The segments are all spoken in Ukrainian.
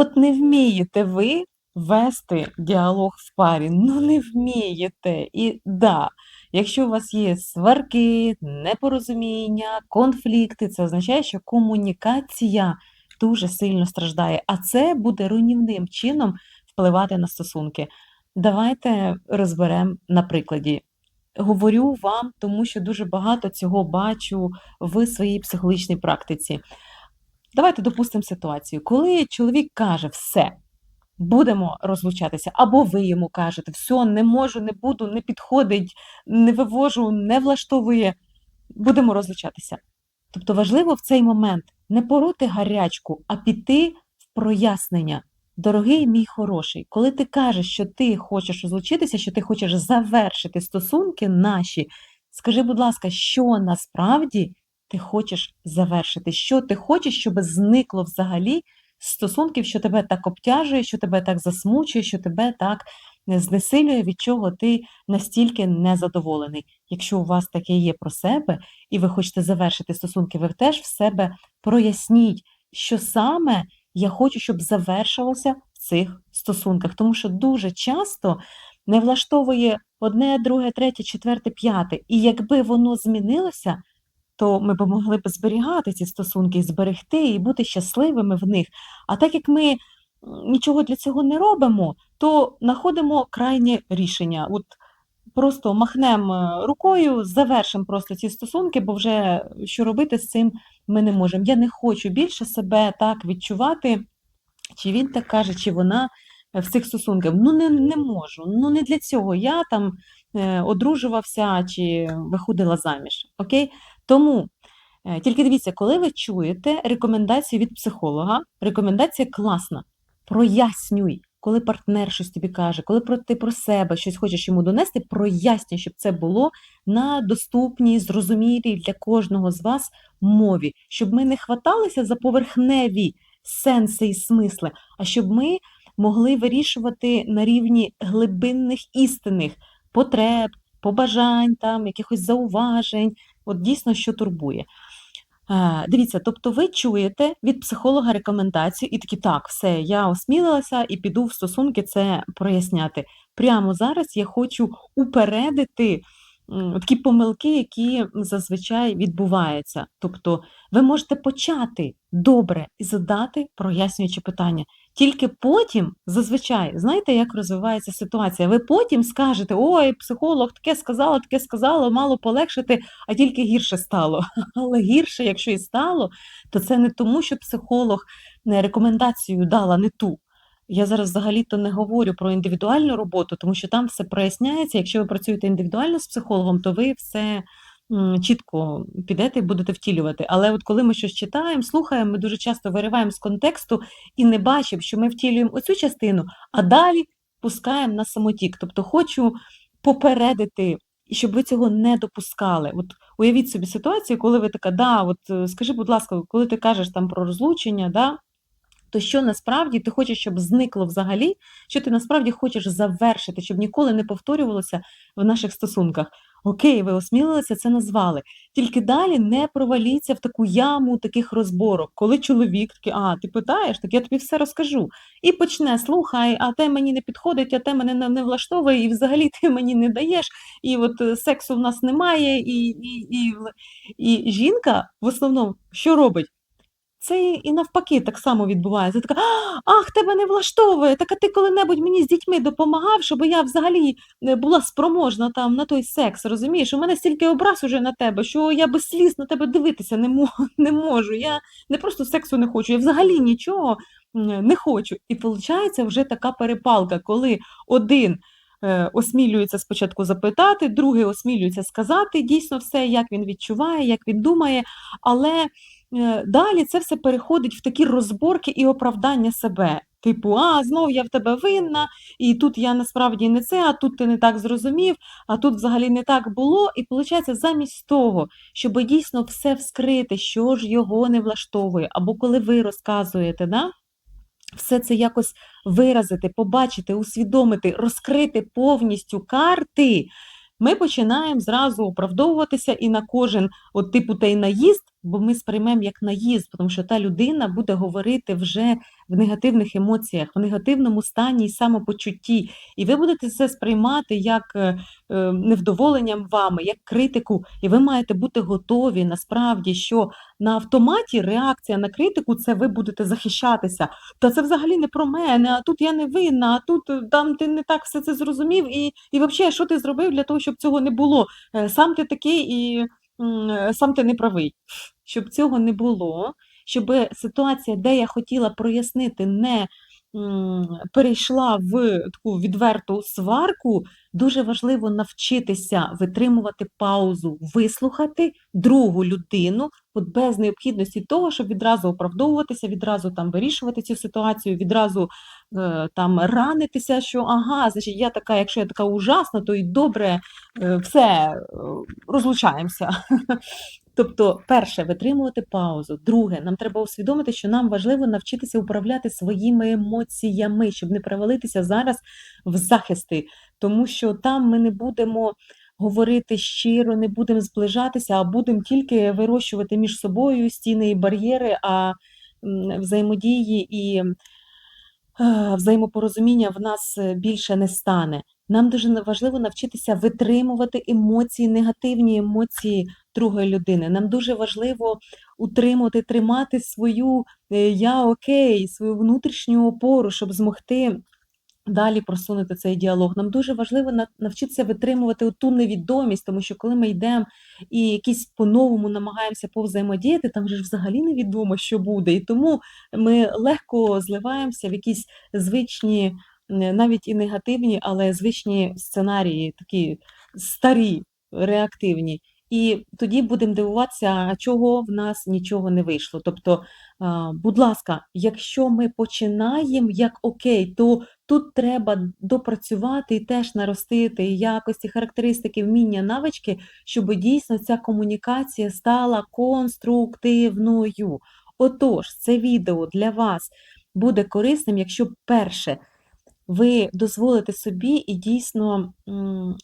От не вмієте ви вести діалог в парі, ну не вмієте. І да, якщо у вас є сварки, непорозуміння, конфлікти, це означає, що комунікація дуже сильно страждає, а це буде руйнівним чином впливати на стосунки. Давайте розберемо на прикладі. Говорю вам, тому що дуже багато цього бачу в своїй психологічній практиці. Давайте допустимо ситуацію, коли чоловік каже все, будемо розлучатися, або ви йому кажете, все, не можу, не буду, не підходить, не вивожу, не влаштовує, будемо розлучатися. Тобто важливо в цей момент не пороти гарячку, а піти в прояснення. Дорогий мій хороший, коли ти кажеш, що ти хочеш розлучитися, що ти хочеш завершити стосунки наші, скажи, будь ласка, що насправді ти хочеш завершити? Що ти хочеш, щоб зникло взагалі стосунків, що тебе так обтяжує, що тебе так засмучує, що тебе так знесилює, від чого ти настільки незадоволений. Якщо у вас таке є про себе, і ви хочете завершити стосунки, ви теж в себе проясніть, що саме я хочу, щоб завершилося в цих стосунках. Тому що дуже часто не влаштовує одне, друге, третє, четверте, п'яте. І якби воно змінилося, то ми б могли б зберігати ці стосунки, зберегти і бути щасливими в них. А так як ми нічого для цього не робимо, то знаходимо крайнє рішення. От Просто махнемо рукою, завершимо просто ці стосунки, бо вже що робити з цим ми не можемо. Я не хочу більше себе так відчувати, чи він так каже, чи вона в цих стосунках. Ну, не не можу. Ну, не для цього я там е, одружувався чи виходила заміж. Окей? Тому е, тільки дивіться, коли ви чуєте рекомендацію від психолога, рекомендація класна. Прояснюй, коли партнер щось тобі каже, коли ти про себе щось хочеш йому донести, прояснюй, щоб це було на доступній, зрозумілій для кожного з вас мові, щоб ми не хваталися за поверхневі сенси і смисли, а щоб ми могли вирішувати на рівні глибинних істинних потреб, побажань, там, якихось зауважень, от дійсно, що турбує. Дивіться, тобто ви чуєте від психолога рекомендацію і такі, так, все, я осмілилася і піду в стосунки це проясняти. Прямо зараз я хочу упередити такі помилки, які зазвичай відбуваються. Тобто ви можете почати добре і задати прояснюючі питання. Тільки потім, зазвичай, знаєте, як розвивається ситуація? Ви потім скажете, ой, психолог таке сказала, таке сказала, мало полегшити, а тільки гірше стало. Але гірше, якщо і стало, то це не тому, що психолог рекомендацію дала не ту. Я зараз взагалі-то не говорю про індивідуальну роботу, тому що там все проясняється. Якщо ви працюєте індивідуально з психологом, то ви все чітко підете і будете втілювати. Але от коли ми щось читаємо, слухаємо, ми дуже часто вириваємо з контексту і не бачимо, що ми втілюємо оцю частину, а далі пускаємо на самотік. Тобто хочу попередити. Щоб ви цього не допускали. От уявіть собі ситуацію, коли ви така, да, от е, скажи, будь ласка, коли ти кажеш там про розлучення, да, то що насправді ти хочеш, щоб зникло взагалі, що ти насправді хочеш завершити, щоб ніколи не повторювалося в наших стосунках. Окей, ви осмілилися, це назвали. Тільки далі не проваліться в таку яму таких розборок, коли чоловік такий, а ти питаєш, так я тобі все розкажу. І почне, слухай, а те мені не підходить, а те мене не, влаштовує, і взагалі ти мені не даєш, і от е, сексу в нас немає, і, і, і, і жінка в основному що робить? Це і навпаки так само відбувається. Така, ах, тебе не влаштовує, так а ти коли-небудь мені з дітьми допомагав, щоб я взагалі е, була спроможна там на той секс, розумієш? У мене стільки образ уже на тебе, що я без сліз на тебе дивитися не можу. Я не просто сексу не хочу, я взагалі нічого не хочу. І виходить вже така перепалка, коли один. Е, осмілюється спочатку запитати, другий осмілюється сказати дійсно все, як він відчуває, як він думає, але далі це все переходить в такі розборки і оправдання себе. Типу, а, знов я в тебе винна, і тут я насправді не це, а тут ти не так зрозумів, а тут взагалі не так було. І виходить, замість того, щоб дійсно все вскрити, що ж його не влаштовує, або коли ви розказуєте, да, все це якось виразити, побачити, усвідомити, розкрити повністю карти, ми починаємо зразу оправдовуватися і на кожен от типу той наїзд бо ми сприймемо як наїзд, тому що та людина буде говорити вже в негативних емоціях, в негативному стані і самопочутті. І ви будете це сприймати як е, е, невдоволенням вами, як критику. І ви маєте бути готові насправді, що на автоматі реакція на критику це ви будете захищатися. Та це взагалі не про мене, а тут я не винна, а тут е, там ти не так все це зрозумів. І, і взагалі, що ти зробив для того, щоб цього не було? Сам ти такий і сам ти не правий. Щоб цього не було, щоб ситуація, де я хотіла прояснити, не перейшла в таку відверту сварку, дуже важливо навчитися витримувати паузу, вислухати другу людину, от без необхідності того, щоб відразу оправдовуватися, відразу там вирішувати цю ситуацію, відразу е, там ранитися, що ага, значить, я така, якщо я така ужасна, то і добре, е, все, е, розлучаємося. Тобто, перше, витримувати паузу. Друге, нам треба усвідомити, що нам важливо навчитися управляти своїми емоціями, щоб не перевалитися зараз в захисти, тому що там ми не будемо говорити щиро, не будемо зближатися, а будемо тільки вирощувати між собою стіни і бар'єри, а взаємодії і е, взаємопорозуміння в нас е, більше не стане. Нам дуже важливо навчитися витримувати емоції, негативні емоції другої людини. Нам дуже важливо утримувати, тримати свою е, я окей, свою внутрішню опору, щоб змогти далі просунути цей діалог. Нам дуже важливо навчитися витримувати ту невідомість, тому що коли ми йдемо і якісь по-новому намагаємося повзаємодіяти, там же ж взагалі невідомо, що буде. І тому ми легко зливаємося в якісь звичні, навіть і негативні, але звичні сценарії, такі старі, реактивні. І тоді будемо дивуватися, чого в нас нічого не вийшло. Тобто, будь ласка, якщо ми починаємо як окей, то тут треба допрацювати і теж наростити якості, характеристики, вміння, навички, щоб дійсно ця комунікація стала конструктивною. Отож, це відео для вас буде корисним, якщо перше ви дозволите собі і дійсно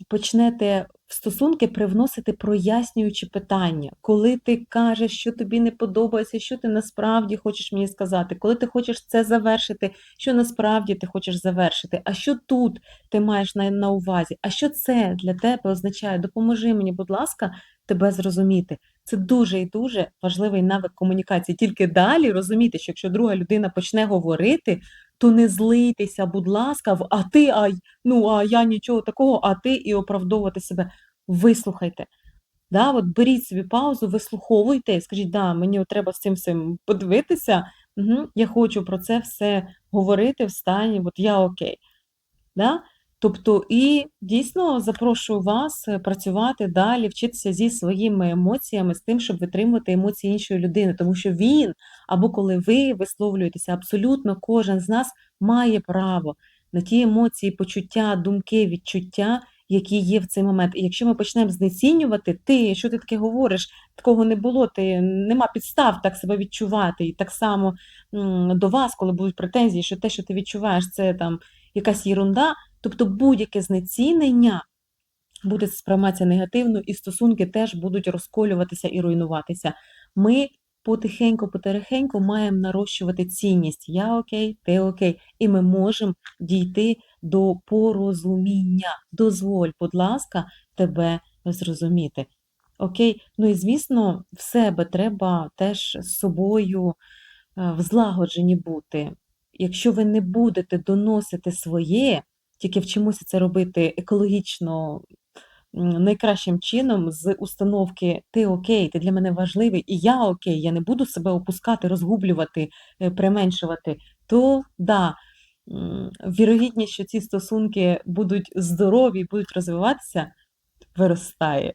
почнете в стосунки привносити прояснюючі питання, коли ти кажеш, що тобі не подобається, що ти насправді хочеш мені сказати, коли ти хочеш це завершити, що насправді ти хочеш завершити, а що тут ти маєш на, на увазі, а що це для тебе означає? Допоможи мені, будь ласка, тебе зрозуміти. Це дуже і дуже важливий навик комунікації. Тільки далі розуміти, що якщо друга людина почне говорити, то не злитися, будь ласка, в а ти, а ну а я нічого такого, а ти і оправдовувати себе. Вислухайте. Да, от беріть собі паузу, вислуховуйте скажіть, да, мені треба з цим всім подивитися. Угу, я хочу про це все говорити в стані, от я окей. Да? Тобто, і дійсно запрошую вас е, працювати далі, вчитися зі своїми емоціями, з тим, щоб витримувати емоції іншої людини, тому що він, або коли ви висловлюєтеся, абсолютно кожен з нас має право на ті емоції, почуття, думки, відчуття, які є в цей момент. І якщо ми почнемо знецінювати, ти, що ти таке говориш, такого не було, ти нема підстав так себе відчувати. І так само до вас, коли будуть претензії, що те, що ти відчуваєш, це там якась єрунда, тобто будь-яке знецінення буде сприйматися негативно, і стосунки теж будуть розколюватися і руйнуватися. Ми потихеньку, потихеньку маємо нарощувати цінність. Я окей, ти окей, і ми можемо дійти до порозуміння. Дозволь, будь ласка, тебе зрозуміти. Окей, ну і звісно, в себе треба теж з собою е, в злагодженні бути. Якщо ви не будете доносити своє, тільки вчимося це робити екологічно найкращим чином з установки ти окей, ти для мене важливий, і я окей, я не буду себе опускати, розгублювати, е, применшувати, то да, вірогідність, що ці стосунки будуть здорові, будуть розвиватися, виростає.